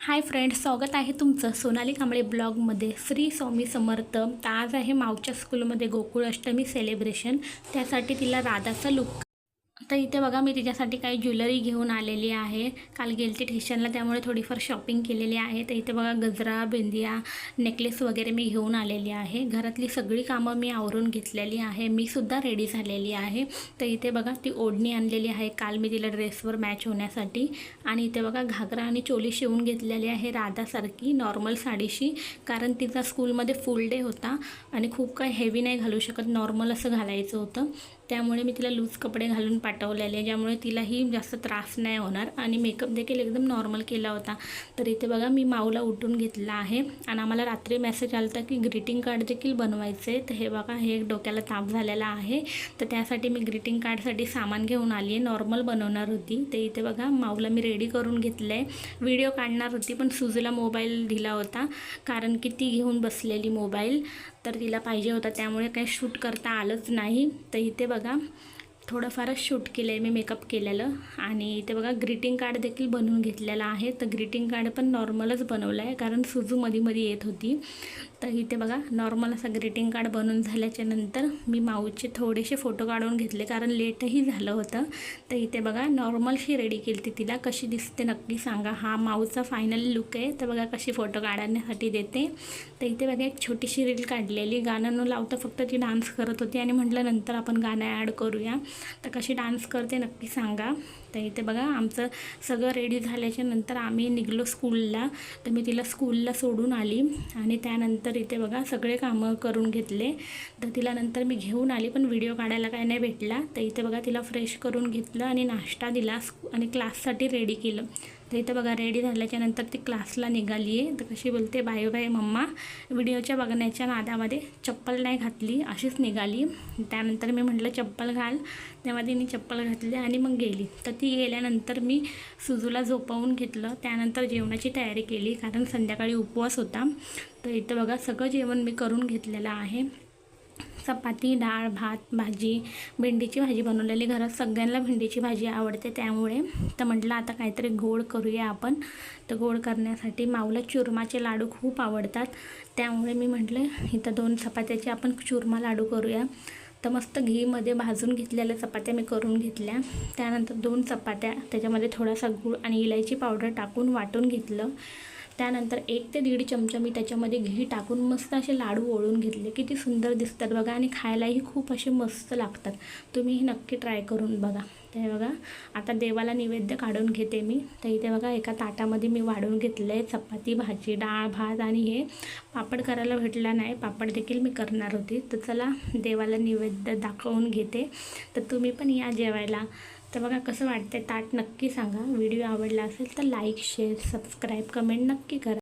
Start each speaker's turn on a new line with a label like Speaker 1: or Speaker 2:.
Speaker 1: Hi friends स्वागत आहे तुमचं सोनाली कांबळे ब्लॉगमध्ये. श्री स्वामी समर्थ. आज आहे मावच्या स्कूलमध्ये गोकुळ अष्टमी सेलिब्रेशन त्यासाठी तिला राधाचा लुक तर इथे बघा मी तिच्यासाठी काही ज्वेलरी घेऊन आलेली आहे. काल गेलती ठेशनला त्यामुळे थोडीफार शॉपिंग केलेली आहे. तर इथे बघा गजरा बिंदिया नेकलेस वगैरे मी घेऊन आलेली आहे. घरातली सगळी कामं मी आवरून घेतलेली आहे. मी सुद्धा रेडी झालेली आहे. तर इथे बघा ती ओढणी आणलेली आहे. काल मी तिला ड्रेसवर मॅच होण्यासाठी. आणि इथे बघा घागरा आणि चोली शिवून घेतलेली आहे राधासारखी नॉर्मल साडीशी. कारण तिचा स्कूलमध्ये फुल डे होता आणि खूप काही हेवी नाही घालू शकत. नॉर्मल असं घालायचं होतं. त्यामुळे मी तिला लूज कपडे घालून पाठवलेले ज्यामुळे तिलाही जास्त त्रास नाही होणार. आणि मेकअप देखील एकदम नॉर्मल केला होता. तर इथे बघा मी माऊला उठून घेतला आहे. आणि आम्हाला रात्री मेसेज आला होता की ग्रीटिंग कार्ड देखील बनवायचे तर हे बघा हे डोक्याला ताप झालेला आहे. तर त्यासाठी मी ग्रीटिंग कार्डसाठी सामान घेऊन आली आहे. नॉर्मल बनवणार होती. तर इथे बघा माऊला मी रेडी करून घेतलं आहे. व्हिडिओ काढणार होती पण सुजूला मोबाईल दिला होता. कारण की ती घेऊन बसलेली मोबाईल तर तिला पाहिजे होता त्यामुळे काही शूट करता आलंच नाही. तर इथे बघा थोडंफारच शूट केलं आहे मी मेकअप केलेलं. आणि इथे बघा ग्रीटिंग कार्ड देखील बनवून घेतलेलं आहे. तर ग्रीटिंग कार्ड पण नॉर्मलच बनवलं आहे कारण सुजू मध्ये मध्ये येत होती. तर इथे बघा नॉर्मल असं ग्रीटिंग कार्ड बनवून झाल्याच्यानंतर मी माऊचे थोडेसे फोटो काढून घेतले कारण लेटही झालं होतं. तर इथे बघा नॉर्मलशी रेडी केली ती तिला. कशी दिसते नक्की सांगा. हा माऊचा फायनल लुक आहे. तर बघा कशी फोटो काढण्यासाठी देते. तर इथे बघा एक छोटीशी रील काढलेली. गाणं न लावता फक्त ती डान्स करत होती. आणि म्हटलं नंतर आपण गाणं ॲड करूया. तर कशी डान्स करते नक्की सांगा. तर इथे बघा आमचं सगळं रेडी झाल्याच्यानंतर आम्ही निघलो स्कूलला तर मी तिला स्कूलला सोडून आली आणि त्यानंतर इथे बघा सगळे कामं करून घेतले. तर तिला नंतर मी घेऊन आली पण व्हिडिओ काढायला काय नाही भेटला. तर इथे बघा तिला फ्रेश करून घेतलं आणि नाश्ता दिला आणि क्लाससाठी रेडी केलं. तर इथं बघा रेडी झाल्याच्यानंतर ती क्लासला निघाली आहे. तर कशी बोलते बाय बाय मम्मा. व्हिडिओच्या बघण्याच्या नादामध्ये चप्पल नाही घातली अशीच निघाली. त्यानंतर मी म्हटलं चप्पल घाल. तेव्हा तिने चप्पल घातली आणि मग गेली. तर ती गेल्यानंतर मी सुजूला झोपवून घेतलं. त्यानंतर जेवणाची तयारी केली कारण संध्याकाळी उपवास होता. तर इथं बघा सगळं जेवण मी करून घेतलेलं आहे. चपाती डाळ भात भाजी भेंडीची भाजी बनवलेली. घरात सगळ्यांना भेंडीची भाजी आवडते त्यामुळे. तर म्हटलं आता काहीतरी गोड करूया आपण. तर गोड करण्यासाठी माऊला चुरमाचे लाडू खूप आवडतात. त्यामुळे मी म्हटलं इथं दोन चपात्याचे आपण चुरमा लाडू करूया. तर मस्त घीमध्ये भाजून घेतलेल्या चपात्या मी करून घेतल्या. त्यानंतर दोन चपात्या त्याच्यामध्ये थोडासा गूळ आणि इलायची पावडर टाकून वाटून घेतलं. त्यानंतर एक ते दीड चमचा मी त्याच्यामध्ये घी टाकून मस्त असे लाडू ओळून घेतले. किती सुंदर दिसतात बघा आणि खायलाही खूप असे मस्त लागतात. तुम्हीही नक्की ट्राय करून बघा. ते बघा आता देवाला नैवेद्य काढून घेते मी. तर इथे बघा एका ताटामध्ये मी वाढून घेतलं आहे चपाती भाजी डाळ भात आणि हे पापड करायला भेटला नाही. पापड देखील मी करणार होती. तर चला देवाला नैवेद्य दाखवून घेते. तर तुम्ही पण या जेवायला. तर बघा कसं वाटतं ताट नक्की सांगा. व्हिडिओ आवडला असेल तर लाईक शेअर सबस्क्राईब कमेंट नक्की करा.